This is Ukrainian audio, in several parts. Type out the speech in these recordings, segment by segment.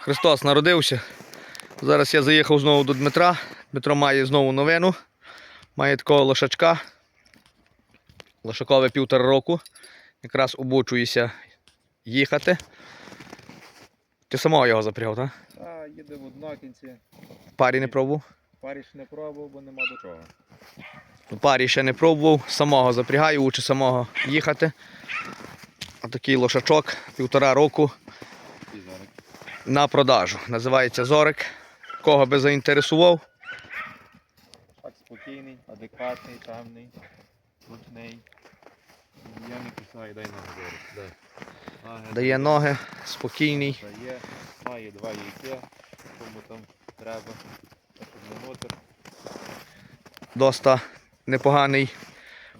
Христос народився. Зараз я заїхав знову до Дмитра. Дмитро має знову новину. Має такого лошачка. Лошакове півтора року. Якраз обучується їхати. Ти самого його запрягав, так? Та їде в однокінці. Парі не пробував. Парі ж не пробував, бо нема до чого. Парі ще не пробував, самого запрягаю, учу самого їхати. Отакий лошачок, півтора року. На продажу. Називається Зорик. Кого би заінтересував, Так спокійний, адекватний, темний, ручний. Я не кусаю, дай на говорю. Дай. Дає ноги, спокійний. Дає, має два яйця, кому там треба. Доста непоганий.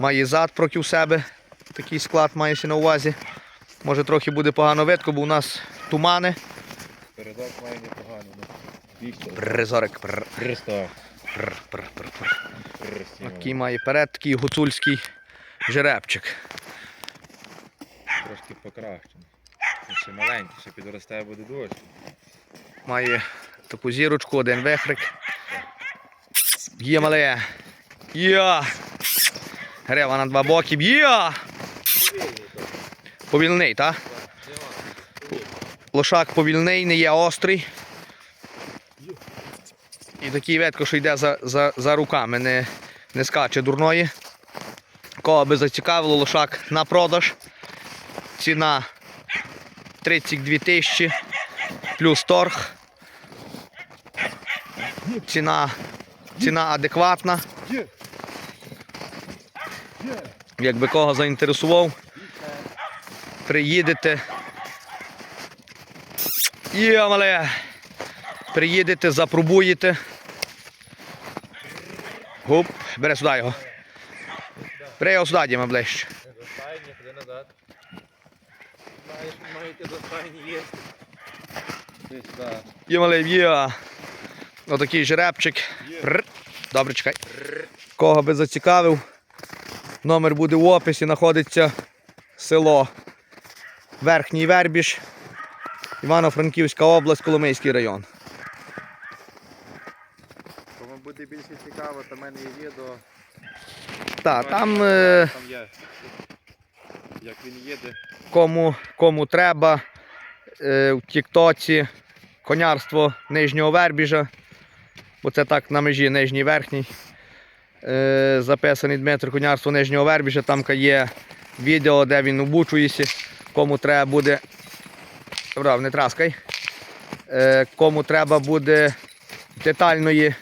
Має зад проти себе. Такий склад мається на увазі. Може трохи буде погано видко, бо у нас тумани. Передок має непоганий. ну, 200. Бррр, Зорик. бррр, 300. бррр, бррр, бррр, бррр. 300. Такий має перед, такий гуцульський жеребчик. Трошки покращений. Ще маленький, ще підростає буде дощ. Має таку зірочку, один вихрик. Є мале. Є. Грева на два боки. Є. Повільний, так? Лошак повільний, не є острий. І такий ветко, що йде за, за, за руками, не, не скаче дурної. Кого би зацікавило, лошак на продаж. Ціна 32 тисячі плюс торг. Ціна, ціна адекватна. Якби кого заінтересував, приїдете. Мале. Приїдете, запробуєте. Гуп, бери сюди його. Бери його сюди, Діма, ближче. Достайні, ходи назад. Знаєш, маєте достайні є. Є, мале, є. Отакий жеребчик. Добре, чекай. Кого би зацікавив, номер буде в описі, знаходиться село Верхній Вербіж, Івано-Франківська область, Коломийський район. Кому буде більше цікаво, то в мене є відео. Так, там е, Там є. Як він їде. кому, кому треба е, в Тіктоці конярство Нижнього Вербіжа, бо це так на межі Нижній Верхній. Е, записаний Дмитро Конярство Нижнього Вербіжа, там є відео, де він обучується, кому треба буде. Брав, не траскай. Е, кому треба буде детальної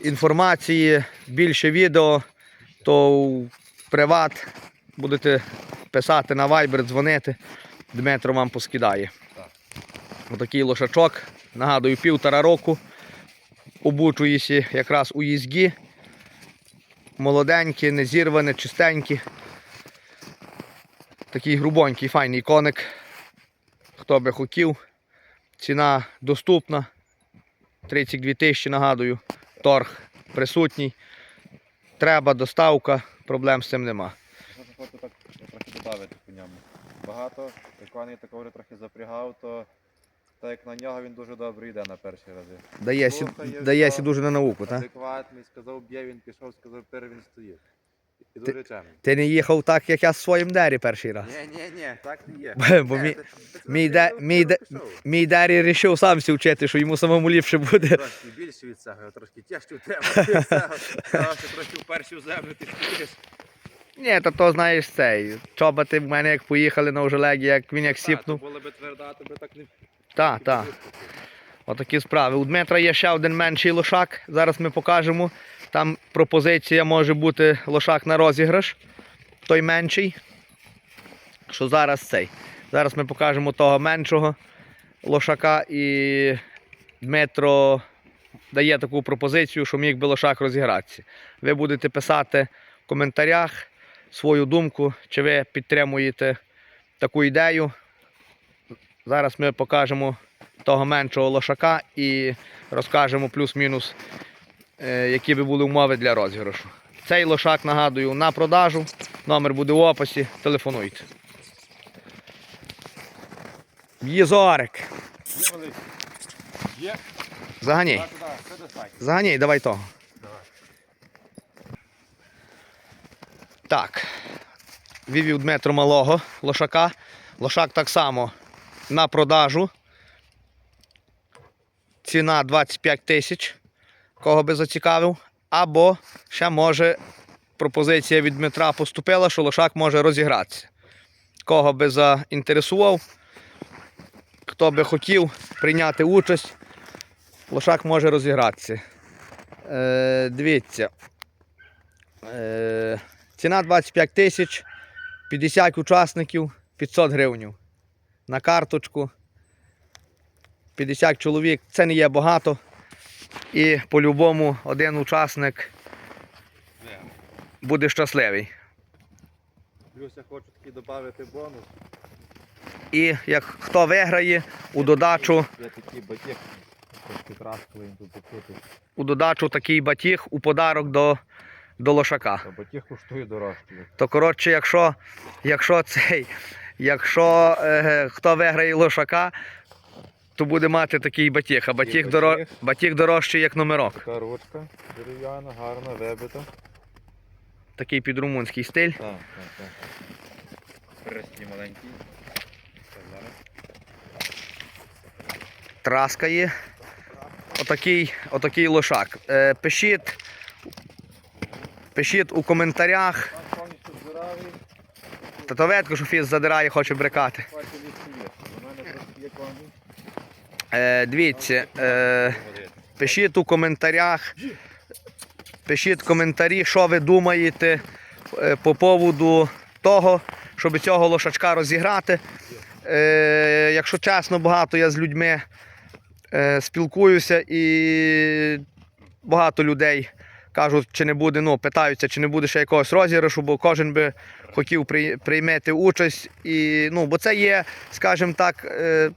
інформації, більше відео, то в приват будете писати на Viber, дзвонити. Дмитро вам поскидає. Так. Отакий лошачок. Нагадую, півтора року. Обучуєшся якраз у їзді. Молоденькі, не зірвані, чистенькі. Такий грубонький, файний коник. Хто би хотів. Ціна доступна. 32 тисячі, нагадую. Торг присутній. Треба доставка, проблем з цим нема. Хочу так трохи додати по ньому. Багато, як вони такого вже трохи запрягав, то так як на нього він дуже добре йде на перші рази. Дає, сі, Слухає, дає що- сі дуже на науку, так? Адекватний, сказав б'є, він пішов, сказав пер, він стоїть. І дуже чемний. Ти не їхав так, як я з своїм дері перший раз. Ні, ні, ні, так не є. Бо мій- мій де- мій де- Мій Дері вирішив сам сі вчити, що йому самому ліпше буде. Трошки більше від цього, трошки тяжче в тебе від цього. В першу землю ти стоїш. Ні, то то знаєш цей. Чоботи в мене як поїхали на Ожелегі, як він як сіпнув. було би тверда, то би так не Так, так. Отакі справи. У Дмитра є ще один менший лошак. Зараз ми покажемо. Там пропозиція може бути лошак на розіграш. Той менший. Що зараз цей. Зараз ми покажемо того меншого лошака і Дмитро дає таку пропозицію, що міг би лошак розігратися. Ви будете писати в коментарях свою думку, чи ви підтримуєте таку ідею. Зараз ми покажемо того меншого лошака і розкажемо плюс-мінус, які би були умови для розіграшу. Цей лошак, нагадую, на продажу. Номер буде в описі. Телефонуйте. Є. Є. Заганяй. Заганяй, давай того. Так. Вивів Дмитро малого лошака. Лошак так само на продажу. Ціна 25 тисяч. Кого би зацікавив. Або ще може пропозиція від Дмитра поступила, що лошак може розігратися. Кого би заінтересував, хто би хотів прийняти участь, лошак може розігратися. Е, дивіться. Е, ціна 25 тисяч, 50 учасників, 500 гривень. На карточку. 50 чоловік, це не є багато. І по-любому один учасник буде щасливий. Плюс я хочу такий додати бонус. І як хто виграє, у додачу, Я такий батіг. У додачу такий батіг у подарок до, до лошака. Батіг коштує дорожче. То коротше, якщо, якщо цей, якщо е, хто виграє лошака, то буде мати такий батіг. А батіг, доро, батіг. батіг дорожчий, як номерок. Така ручка дерев'яна, гарна, вибита. Такий під румунський стиль. Так, так, так. Маленький. Траскає. Отакий, отакий лошак. Е, пишіть, пишіть у коментарях. Татоветку, що фіс задирає, хоче брекати. бачу лісу є. У мене трошки є коні. Е, дивіться, е, пишіть у коментарях. Пишіть коментарі, що ви думаєте е, по поводу того, щоб цього лошачка розіграти. Е, якщо чесно, багато я з людьми е, спілкуюся і багато людей кажуть, чи не буде, ну, питаються, чи не буде ще якогось розіграшу, бо кожен би хотів при- приймати участь. І, ну, бо це є, скажімо так, е,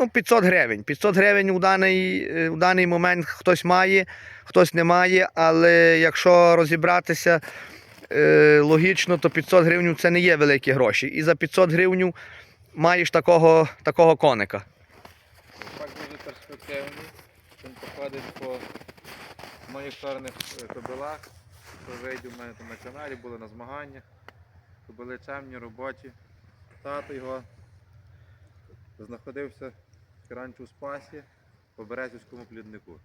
ну, 500 гривень. 500 гривень у даний, е, у даний момент хтось має, хтось не має, але якщо розібратися е, логічно, то 500 гривень це не є великі гроші. І за 500 гривень маєш такого, такого коника. Так дуже перспективний. Він походить по моїх чорних е, кобилах. Вийде в мене на каналі, були на змаганнях. Кобили чемні, робочі. Тато його знаходився раніше у спасі по Березівському пліднику.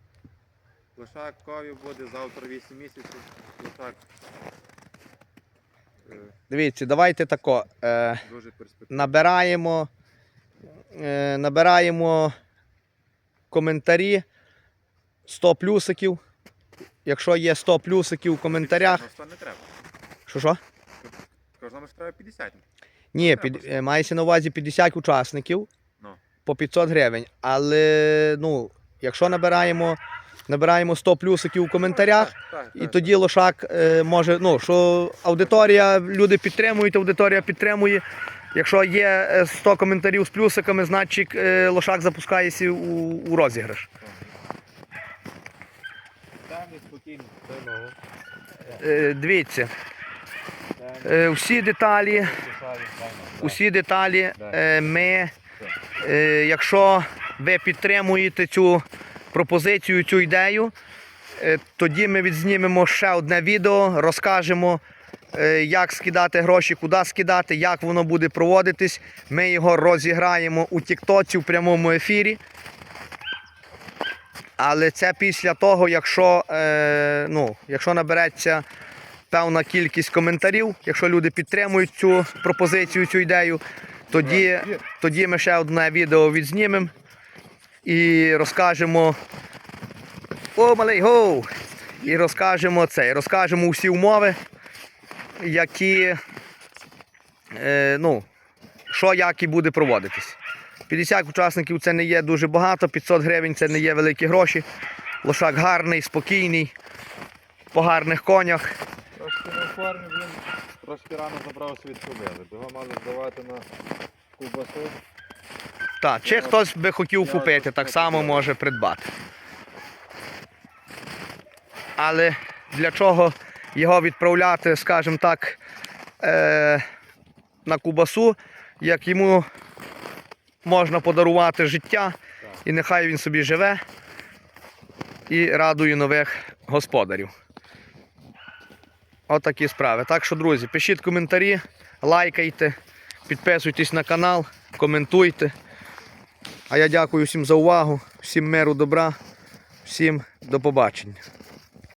Лошак кові буде завтра 8 місяців. Лошак е, Дивіться, давайте тако. Е, дуже перспективний. набираємо, е, набираємо коментарі 100 плюсиків. Якщо є 100 плюсиків у коментарях, Ну, 100 не треба. що що? Кожному ж треба 50. Ні, під, е, мається на увазі 50 учасників Ну. По 500 гривень. Але ну, якщо набираємо, набираємо 100 плюсиків у коментарях, Так, так, і тоді лошак е, може, ну, що аудиторія, люди підтримують, аудиторія підтримує. Якщо є е, 100 коментарів з плюсиками, значить е, лошак запускається у, у розіграш. Е, дивіться, е, всі деталі, усі деталі е, ми, е, якщо ви підтримуєте цю пропозицію, цю ідею, е, тоді ми відзнімемо ще одне відео, розкажемо, е, як скидати гроші, куди скидати, як воно буде проводитись. Ми його розіграємо у Тіктоці в прямому ефірі. Але це після того, якщо, е, ну, якщо набереться певна кількість коментарів, якщо люди підтримують цю пропозицію, цю ідею, тоді, тоді ми ще одне відео відзнімемо і розкажемо. О, малий гоу! І розкажемо це, і розкажемо усі умови, які, е, ну, що як і буде проводитись. 50 учасників це не є дуже багато, 500 гривень це не є великі гроші. Лошак гарний, спокійний, по гарних конях. Трошки трошки рано забрався від кобили. Його мали здавати на ковбасу. Так, чи хтось би хотів купити, так так само може придбати. Але для чого його відправляти, скажімо так, е, на кубасу, як йому можна подарувати життя, І нехай він собі живе і радує нових господарів. Отакі справи. Так що, друзі, пишіть коментарі, лайкайте, підписуйтесь на канал, коментуйте. А я дякую всім за увагу, всім миру, добра, всім до побачення.